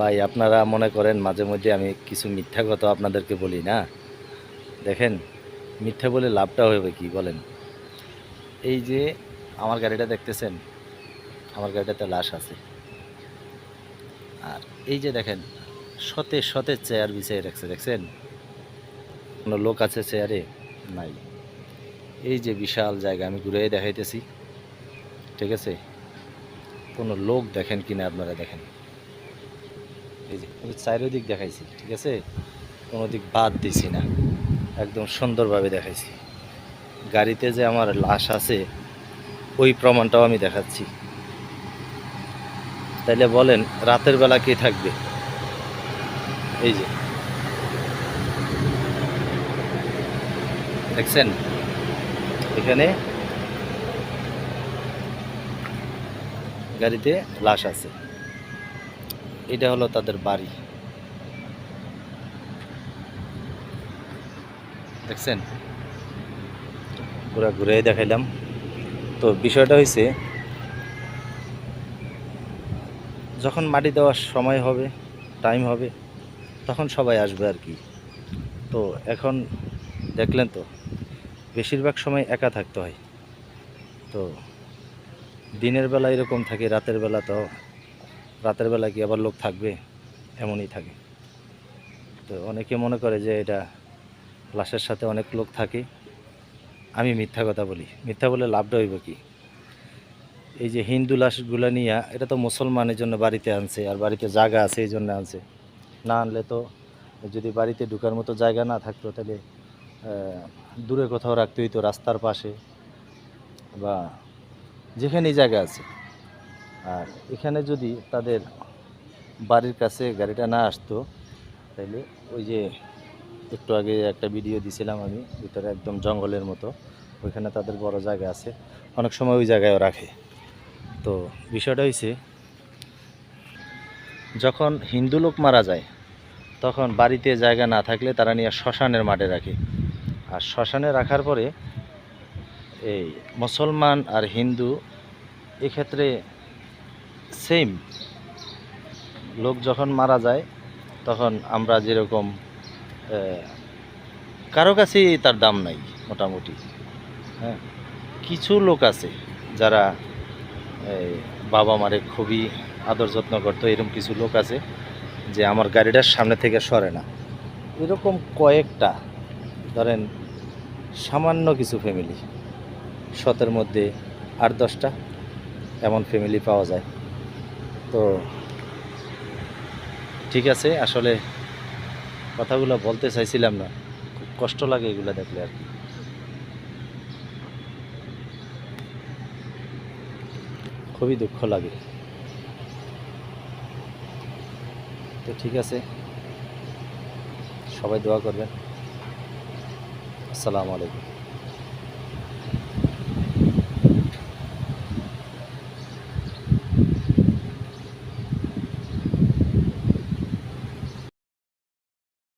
ভাই, আপনারা মনে করেন মাঝে মধ্যে আমি কিছু মিথ্যা কথা আপনাদেরকে বলি, না? দেখেন, মিথ্যা বলে লাভটা হবে কি, বলেন? এই যে আমার গাড়িটা দেখতেছেন, আমার গাড়িটাতে লাশ আছে। আর এই যে দেখেন, সতে শতে চেয়ার বিছিয়ে রাখছে, দেখছেন? কোনো লোক আছে চেয়ারে? নাই। এই যে বিশাল জায়গা, আমি ঘুরে দেখাইতেছি, ঠিক আছে? কোনো লোক দেখেন কিনা আপনারা দেখেন। এই যে চারিদিক দেখাইছি, ঠিক আছে? কোনো দিক বাদ দিছি না। একদম সুন্দরভাবে দেখাইছি। গাড়িতে যে আমার লাশ আছে, ওই প্রমাণটাও আমি দেখাচ্ছি। তাইলে বলেন, রাতের বেলা কে থাকবে? এই যে। দেখছেন? এখানে গাড়িতে লাশ আছে। এটা হলো তাদের বাড়ি। দেখছেন? পুরা ঘুরে দেখাইলাম। তো বিষয়টা হয়েছে যখন মাটি দেওয়ার সময় হবে টাইম হবে, তখন সবাই আসবে আর কি। তো এখন দেখলেন তো, বেশিরভাগ সময় একা থাকতে হয়। তো দিনের বেলা এরকম থাকে, রাতের বেলা তো রাতের বেলা কি আবার লোক থাকবে? এমনই থাকে। তো অনেকে মনে করে যে এটা লাশের সাথে অনেক লোক থাকে। আমি মিথ্যা কথা বলি। মিথ্যা বলে লাভটা হইব কি? এই যে হিন্দু লাশগুলো নিয়ে, এটা তো মুসলমানের জন্য বাড়িতে আনছে আর বাড়িতে জায়গা আছে, এই জন্য আনছে। না আনলে তো যদি বাড়িতে ঢুকার মতো জায়গা না থাকতো, তাহলে দূরে কোথাও রাখতে হইতো রাস্তার পাশে বা যেখানেই জায়গা আছে। আর এখানে যদি তাদের বাড়ির কাছে গাড়িটা না আসতো তাহলে ওই যে একটু আগে একটা ভিডিও দিছিলাম আমি, ভিতরে একদম জঙ্গলের মতো। ওইখানে তাদের বড় জায়গা আছে। অনেক সময় ওই জায়গায়ও রাখে। তো বিষয়টা হয়েছে যখন হিন্দু লোক মারা যায়, তখন বাড়িতে জায়গা না থাকলে তারা নিয়ে শ্মশানের মাঠে রাখে। আর শ্মশানে রাখার পরে এই মুসলমান আর হিন্দু এক্ষেত্রে সেম লোক যখন মারা যায়, তখন আমরা যেরকম কারও কাছেই তার দাম নাই মোটামুটি হ্যাঁ? কিছু লোক আছে যারা বাবা মারে খুবই আদর যত্ন করতো, এরকম কিছু লোক আছে যে আমার গাড়িটার সামনে থেকে সরে না। এরকম কয়েকটা, ধরেন সামান্য কিছু ফ্যামিলি শতের মধ্যে আট দশটা এমন ফ্যামিলি পাওয়া যায়। তো ঠিক আছে, আসলে কথাগুলো বলতে চাইছিলাম না। খুব কষ্ট লাগে এগুলো দেখলে আর কি। খুবই দুঃখ লাগে। তো ঠিক আছে, সবাই দোয়া করবেন। আসসালামু আলাইকুম।